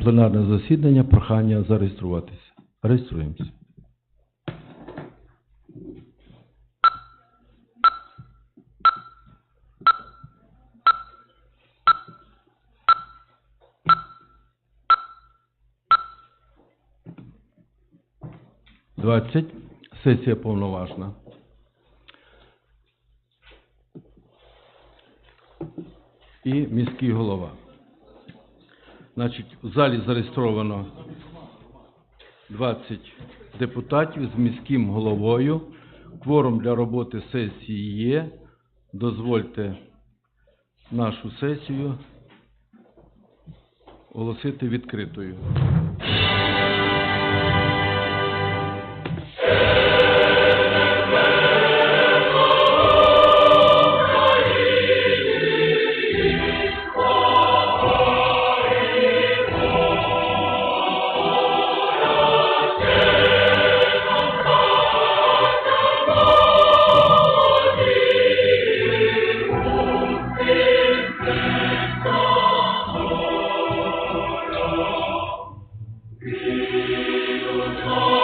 Пленарне засідання, прохання зареєструватися. Реєструємося. Двадцять. Сесія повноважна. І міський голова. Значить, в залі зареєстровано 20 депутатів з міським головою. Кворум для роботи сесії є. Дозвольте нашу сесію оголосити відкритою. Deus,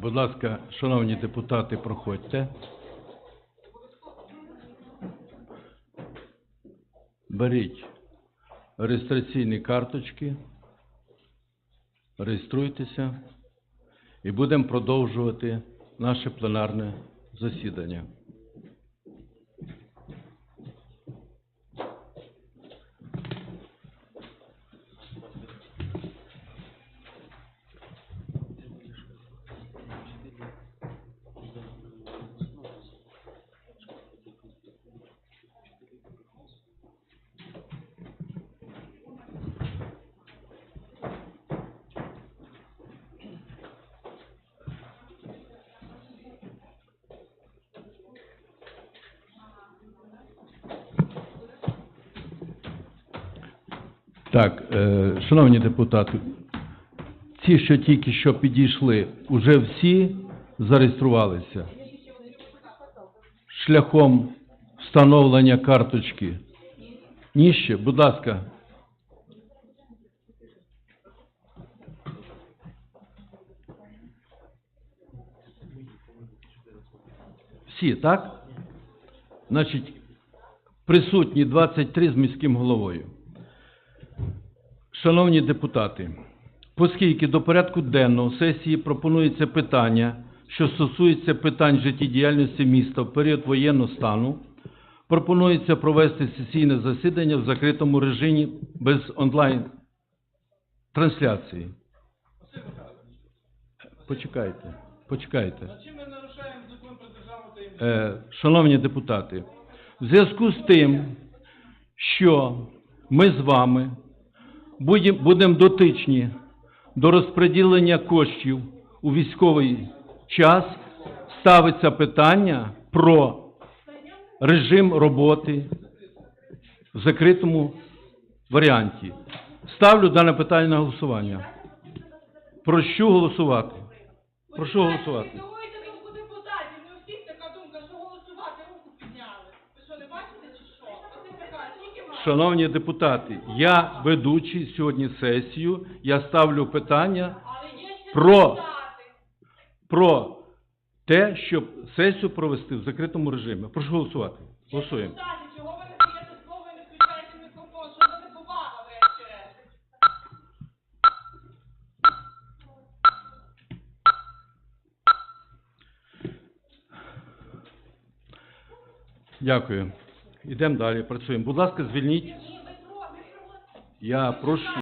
Будь ласка, шановні депутати, проходьте. Беріть реєстраційні карточки, реєструйтеся і будемо продовжувати наше пленарне засідання. Так, е, шановні депутати, ці, що тільки що підійшли, уже всі зареєструвалися шляхом встановлення карточки? Ніще, будь ласка. Всі, так? Значить, присутні 23 з міським головою. Шановні депутати, оскільки до порядку денного сесії пропонується питання, що стосується питань життєдіяльності міста в період воєнного стану, пропонується провести сесійне засідання в закритому режимі без онлайн-трансляції. Почекайте, почекайте. Е, Шановні депутати, в зв'язку з тим, що ми з вами будемо дотичні до розподілення коштів у військовий час, ставиться питання про режим роботи в закритому варіанті. Ставлю дане питання на голосування. Прошу голосувати. Прошу голосувати. Шановні депутати, я ведучий сьогодні сесію, я ставлю питання Про. про те, щоб сесію провести в закритому режимі. Прошу голосувати. Голосуємо. Дякую. Йдемо далі, працюємо. Будь ласка, звільніть. Я прошу.